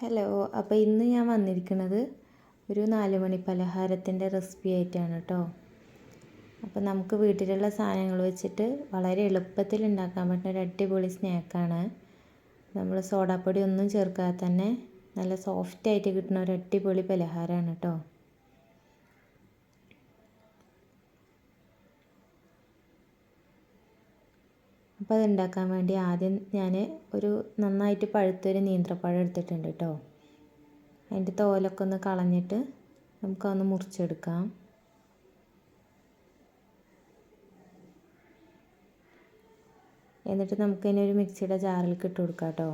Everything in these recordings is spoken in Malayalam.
ഹലോ അപ്പോൾ ഇന്ന് ഞാൻ വന്നിരിക്കുന്നത് ഒരു നാല് മണി പലഹാരത്തിന്റെ റെസിപ്പി ആയിട്ടാണ് കേട്ടോ അപ്പോൾ നമുക്ക് വീട്ടിലുള്ള സാധനങ്ങൾ വെച്ചിട്ട് വളരെ എളുപ്പത്തിൽ ഉണ്ടാക്കാൻ പറ്റുന്ന ഒരു അടിപൊളി സ്നാക്കാണ് നമ്മൾ സോഡാപ്പൊടി ഒന്നും ചേർക്കാതെ തന്നെ നല്ല സോഫ്റ്റ് ആയിട്ട് കിട്ടുന്ന ഒരു അടിപൊളി പലഹാരമാണ് കേട്ടോ അപ്പോൾ അത് ഉണ്ടാക്കാൻ വേണ്ടി ആദ്യം ഞാൻ ഒരു നന്നായിട്ട് പഴുത്തൊരു നീന്ത്രപ്പഴം എടുത്തിട്ടുണ്ട് കേട്ടോ അതിന്റെ തോലൊക്കെ ഒന്ന് കളഞ്ഞിട്ട് നമുക്കതൊന്ന് മുറിച്ചെടുക്കാം. എന്നിട്ട് നമുക്കതിനെ ഒരു മിക്സിയുടെ ജാറിലേക്ക് ഇട്ട് കൊടുക്കാം കേട്ടോ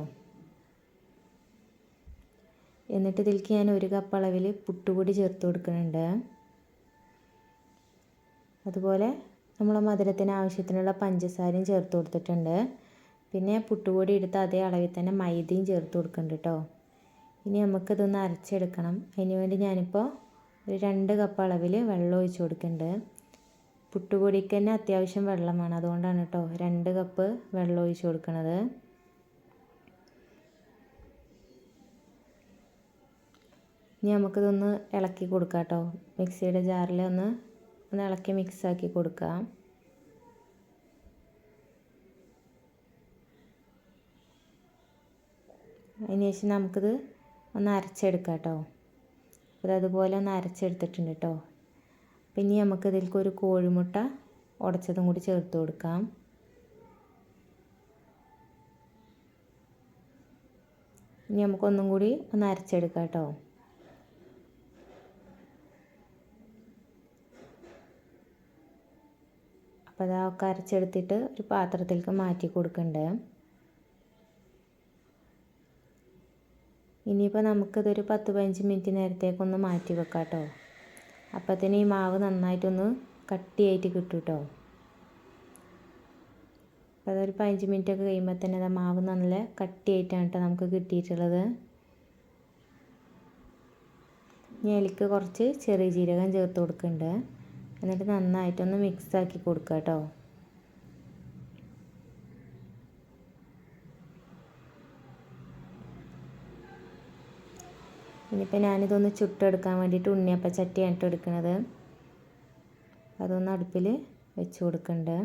എന്നിട്ട് ഇതിലേക്ക് ഞാൻ ഒരു കപ്പ് അളവിൽ പുട്ടുപൊടി ചേർത്ത് കൊടുക്കുന്നുണ്ട്. അതുപോലെ നമ്മൾ മധുരത്തിന് ആവശ്യത്തിനുള്ള പഞ്ചസാരയും ചേർത്ത് കൊടുത്തിട്ടുണ്ട്. പിന്നെ പുട്ടുപൊടി എടുത്ത് അതേ അളവിൽ തന്നെ മൈദയും ചേർത്ത് കൊടുക്കുന്നുണ്ട് കേട്ടോ ഇനി നമുക്കിതൊന്ന് അരച്ചെടുക്കണം. അതിന് വേണ്ടി ഞാനിപ്പോൾ ഒരു രണ്ട് കപ്പ് അളവിൽ വെള്ളം ഒഴിച്ച് കൊടുക്കുന്നുണ്ട് പുട്ടുപൊടിക്ക് തന്നെ അത്യാവശ്യം വെള്ളമാണ്. അതുകൊണ്ടാണ് കേട്ടോ രണ്ട് കപ്പ് വെള്ളം ഒഴിച്ച് കൊടുക്കുന്നത് ഇനി നമുക്കിതൊന്ന് ഇളക്കി കൊടുക്കാം കേട്ടോ മിക്സിയുടെ ജാറിൽ ഒന്ന് ഒന്ന് ഇളക്കി മിക്സാക്കി കൊടുക്കാം. അതിന് ശേഷം നമുക്കിത് ഒന്ന് അരച്ചെടുക്കാം കേട്ടോ. അപ്പോൾ അതുപോലെ ഒന്ന് അരച്ചെടുത്തിട്ടുണ്ട് കേട്ടോ. പിന്നെ നമുക്ക് കോഴിമുട്ട ഉടച്ചതും കൂടി ചേർത്ത് കൊടുക്കാം. ഇനി നമുക്കൊന്നും കൂടി ഒന്ന് അരച്ചെടുക്കാം കേട്ടോ. അപ്പോൾ അത് കരച്ചെടുത്തിട്ട് ഒരു പാത്രത്തിലേക്ക് മാറ്റി കൊടുക്കേണ്ടത് ഇനിയിപ്പോൾ നമുക്കിതൊരു പത്ത് പതിനഞ്ച് മിനിറ്റ് നേരത്തേക്കൊന്ന് മാറ്റി വെക്കാം കേട്ടോ ഈ മാവ് നന്നായിട്ടൊന്ന് കട്ടിയായിട്ട് കിട്ടും കേട്ടോ അപ്പോൾ അതൊരു പതിനഞ്ച് മിനിറ്റ് ഒക്കെ കഴിയുമ്പോൾ തന്നെ അത് മാവ് നല്ല കട്ടിയായിട്ടാണ് കേട്ടോ നമുക്ക് കിട്ടിയിട്ടുള്ളത്. ഇനി അതിലേക്ക് കുറച്ച് ചെറിയ ജീരകം ചേർത്ത് കൊടുക്കുന്നുണ്ട് എന്നിട്ട് നന്നായിട്ടൊന്ന് മിക്സ് ആക്കി കൊടുക്കുക കേട്ടോ. ഇനിയിപ്പോൾ ഞാനിതൊന്ന് ചുട്ടെടുക്കാൻ വേണ്ടിയിട്ട് ഉണ്ണിയപ്പച്ചട്ടിയാണ് ഇട്ടെടുക്കുന്നത് അതൊന്ന് അടുപ്പിൽ വെച്ച് കൊടുക്കുന്നുണ്ട്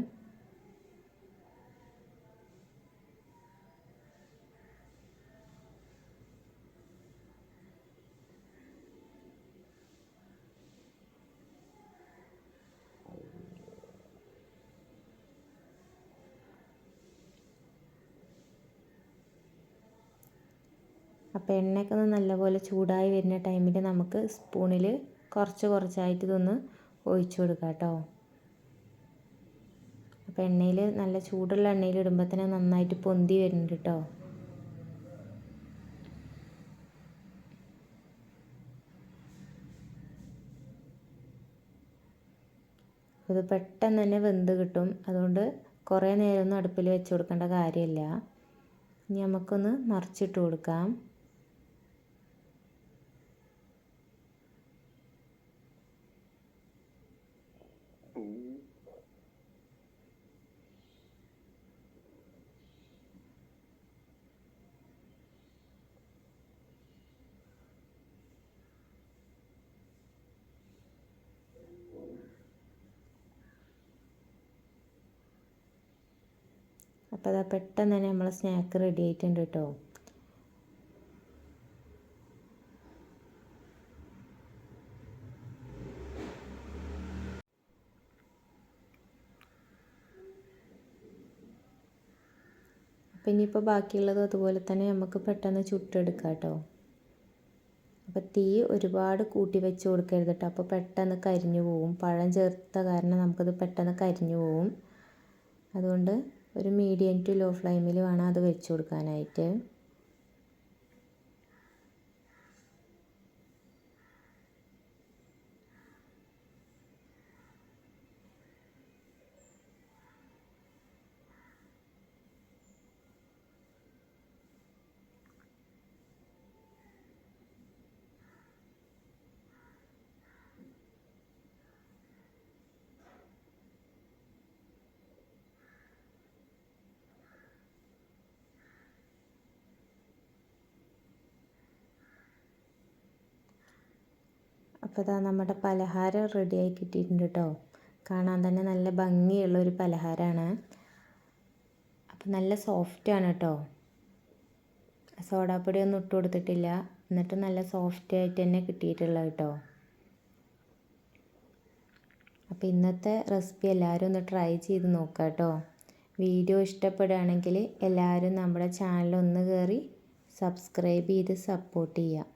അപ്പോൾ എണ്ണയൊക്കെ ഒന്ന് നല്ലപോലെ ചൂടായി വരുന്ന ടൈമിൽ നമുക്ക് സ്പൂണിൽ കുറച്ച് കുറച്ചായിട്ട് ഇതൊന്ന് ഒഴിച്ചു കൊടുക്കാം കേട്ടോ. അപ്പോൾ എണ്ണയിൽ നല്ല ചൂടുള്ള എണ്ണയിൽ ഇടുമ്പോൾ തന്നെ നന്നായിട്ട് പൊന്തി വരുന്നുണ്ട് കേട്ടോ. ഇത് പെട്ടെന്ന് തന്നെ വെന്ത് കിട്ടും. അതുകൊണ്ട് കുറേ നേരമൊന്നും അടുപ്പിൽ വെച്ച് കൊടുക്കേണ്ട കാര്യമില്ല. ഇനി നമുക്കൊന്ന് മറിച്ചിട്ട് കൊടുക്കാം. അപ്പോൾ അതാ പെട്ടെന്ന് തന്നെ നമ്മളെ സ്നാക്ക് റെഡി ആയിട്ടുണ്ട് കേട്ടോ അപ്പോൾ ഇനിയിപ്പോൾ ബാക്കിയുള്ളത് അതുപോലെ തന്നെ നമുക്ക് പെട്ടെന്ന് ചുട്ടെടുക്കാം കേട്ടോ അപ്പോൾ തീ ഒരുപാട് കൂട്ടി വെച്ച് കൊടുക്കരുത് കേട്ടോ അപ്പോൾ പെട്ടെന്ന് കരിഞ്ഞു പോവും. പഴം ചേർത്ത കാരണം നമുക്കത് പെട്ടെന്ന് കരിഞ്ഞു പോവും. അതുകൊണ്ട് ഒരു മീഡിയം ടു ലോ ഫ്ലെയിമിൽ വേണം അത് വെച്ച് കൊടുക്കാനായിട്ട്. അപ്പോൾ ഇതാ നമ്മുടെ പലഹാരം റെഡിയായി കിട്ടിയിട്ടുണ്ട് കേട്ടോ കാണാൻ തന്നെ നല്ല ഭംഗിയുള്ള ഒരു പലഹാരമാണ് അപ്പോൾ നല്ല സോഫ്റ്റാണ് കേട്ടോ സോഡാപ്പൊടി ഒന്നും ഇട്ട് കൊടുത്തിട്ടില്ല. എന്നിട്ട് നല്ല സോഫ്റ്റ് ആയിട്ട് തന്നെ കിട്ടിയിട്ടുള്ളത് കേട്ടോ അപ്പോൾ ഇന്നത്തെ റെസിപ്പി എല്ലാവരും ഒന്ന് ട്രൈ ചെയ്ത് നോക്കുക കേട്ടോ വീഡിയോ ഇഷ്ടപ്പെടുകയാണെങ്കിൽ എല്ലാവരും നമ്മുടെ ചാനൽ ഒന്ന് കയറി സബ്സ്ക്രൈബ് ചെയ്ത് സപ്പോർട്ട് ചെയ്യുക